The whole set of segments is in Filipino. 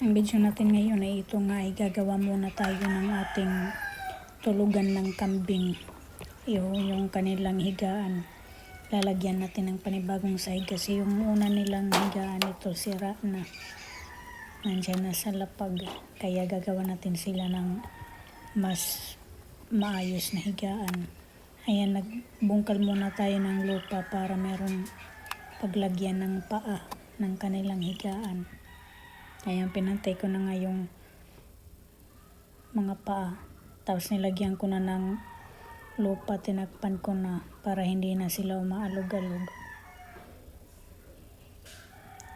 Ang video natin ngayon ay ito nga ay gagawa muna tayo ng ating tulugan ng kambing. Yung, yung kanilang higaan. Lalagyan natin ng panibagong sahig kasi yung una nilang higaan ito sira na. Nandyan na sa lapag. Kaya gagawa natin sila ng mas maayos na higaan. Ayan, nagbungkal muna tayo ng lupa para meron paglagyan ng paa ng kanilang higaan. Ayan, pinantay ko na nga yung mga paa. Tapos nilagyan ko na ng lupa, tinakpan ko na para hindi na sila umaalog-alog.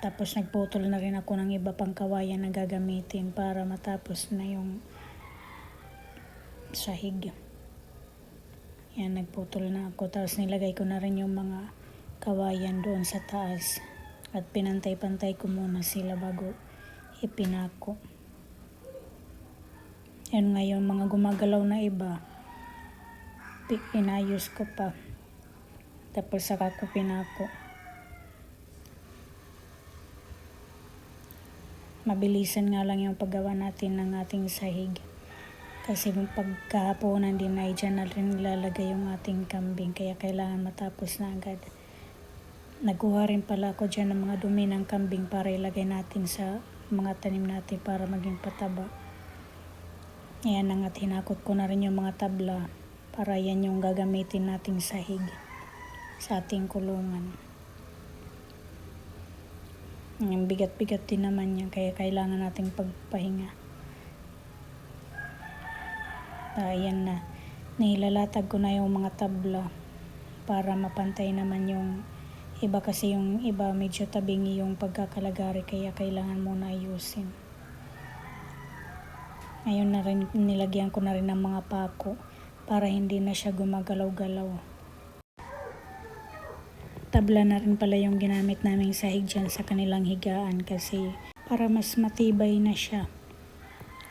Tapos nagputol na rin ako ng iba pang kawayan na gagamitin para matapos na yung sahig. Yan, nagputol na ako. Tapos nilagay ko na rin yung mga kawayan doon sa taas. At pinantay-pantay ko muna sila bago ipinako. Yan nga yung mga gumagalaw na iba. Inayos ko pa. Tapos saka ko pinako. Mabilisan nga lang yung paggawa natin ng ating sahig. Kasi yung pagkahaponan din ay dyan na rin nilalagay yung ating kambing. Kaya kailangan matapos na agad. Nagkuha rin pala ako dyan ng mga dumi ng kambing para ilagay natin sa mga tanim natin para maging pataba. Ayan na nga, tinakot ko na rin yung mga tabla para yan yung gagamitin nating sahig sa ating kulungan. Ang bigat-bigat din naman yan, kaya kailangan nating pagpahinga. Ayan na, nilalatag ko na yung mga tabla para mapantay naman yung iba kasi yung iba medyo tabingi yung pagkakalagari kaya kailangan muna ayusin. Ngayon na rin, nilagyan ko na rin ng mga pako para hindi na siya gumagalaw-galaw. Tabla na rin pala yung ginamit naming sahig dyan sa kanilang higaan kasi para mas matibay na siya.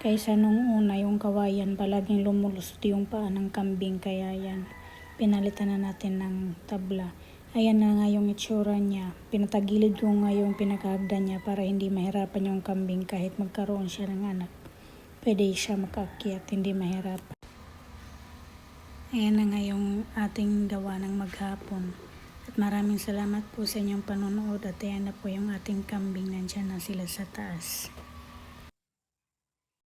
Kaysa nung una yung kawayan palaging lumulusot yung paa ng kambing kaya yan pinalitan na natin ng tabla. Ayan na nga yung itsura niya. Pinatagilid ko nga yung pinakahagdan niya para hindi mahirapan yung kambing kahit magkaroon siya ng anak. Pwede siya makaakyat, hindi mahirap. Ayan na nga yung ating gawa ng maghapon. At maraming salamat po sa inyong panonood at ayan na po yung ating kambing. Nandyan na sila sa taas.